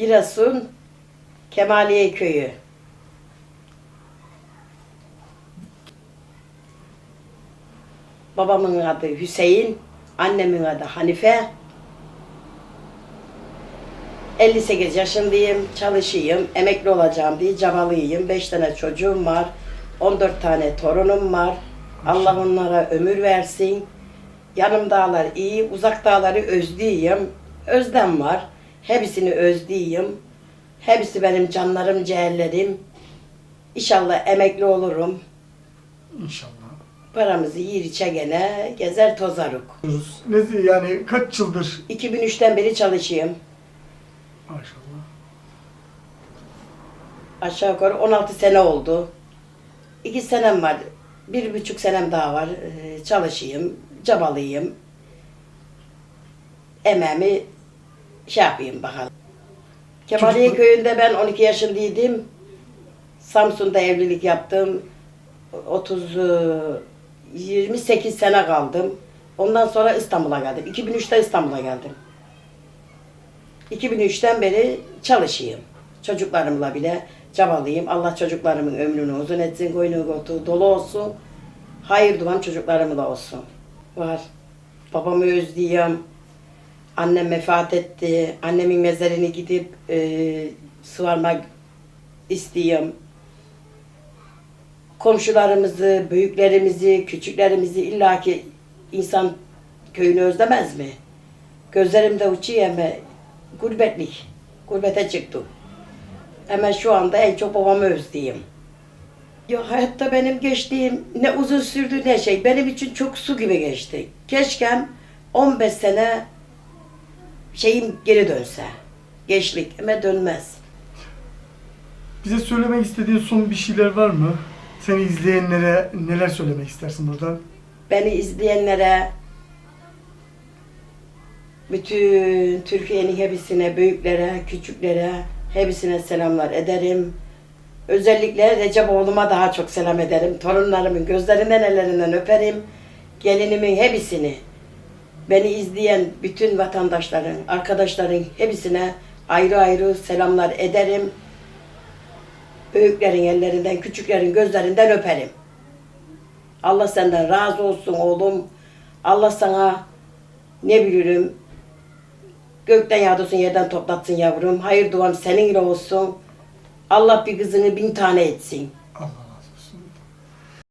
Giresun Kemaliye Köyü. Babamın adı Hüseyin, annemin adı Hanife. 58 yaşındayım, çalışayım, emekli olacağım diye cabalıyım. 5 tane çocuğum var, 14 tane torunum var. Allah onlara ömür versin. Yanım dağlar iyi, uzak dağları özleyeyim. Özlem var. Hepsini özleyeyim. Hepsi benim canlarım, ciğerlerim. İnşallah emekli olurum. İnşallah. Paramızı yiyir içe gene, gezer tozaruk. Ne yani kaç yıldır 2003'ten beri çalışayım. maşallah. Aşağı yukarı 16 sene oldu. İki senem var. Bir buçuk senem daha var. Ee, Çalışayım, cabalıyım. Emeğimi şey yapayım bakalım. Kemaliye Çocuklu- köyünde ben 12 yaşındaydım. Samsun'da evlilik yaptım. 30 e, 28 sene kaldım. Ondan sonra İstanbul'a geldim. 2003'te İstanbul'a geldim. 2003'ten beri çalışayım. Çocuklarımla bile cabalıyım. Allah çocuklarımın ömrünü uzun etsin, koyunu kotu dolu olsun. Hayır duam çocuklarımla olsun. Var. Babamı özleyeyim. Annem vefat etti. Annemin mezarını gidip e, sıvarmak isteyeyim. Komşularımızı, büyüklerimizi, küçüklerimizi illaki insan köyünü özlemez mi? Gözlerimde uçuyor ama gurbetlik. Gurbete çıktım. Hemen şu anda en çok babamı özleyeyim. Ya hayatta benim geçtiğim ne uzun sürdü ne şey. Benim için çok su gibi geçti. Keşkem 15 sene şeyim geri dönse. Gençlik ama dönmez. Bize söylemek istediğin son bir şeyler var mı? Seni izleyenlere neler söylemek istersin burada? Beni izleyenlere, bütün Türkiye'nin hepsine, büyüklere, küçüklere, hepsine selamlar ederim. Özellikle Recep oğluma daha çok selam ederim. Torunlarımın gözlerinden ellerinden öperim. Gelinimin hepsini, beni izleyen bütün vatandaşların, arkadaşların hepsine ayrı ayrı selamlar ederim. Büyüklerin ellerinden, küçüklerin gözlerinden öperim. Allah senden razı olsun oğlum. Allah sana ne bilirim gökten yağdırsın yerden toplatsın yavrum. Hayır duam seninle olsun. Allah bir kızını bin tane etsin.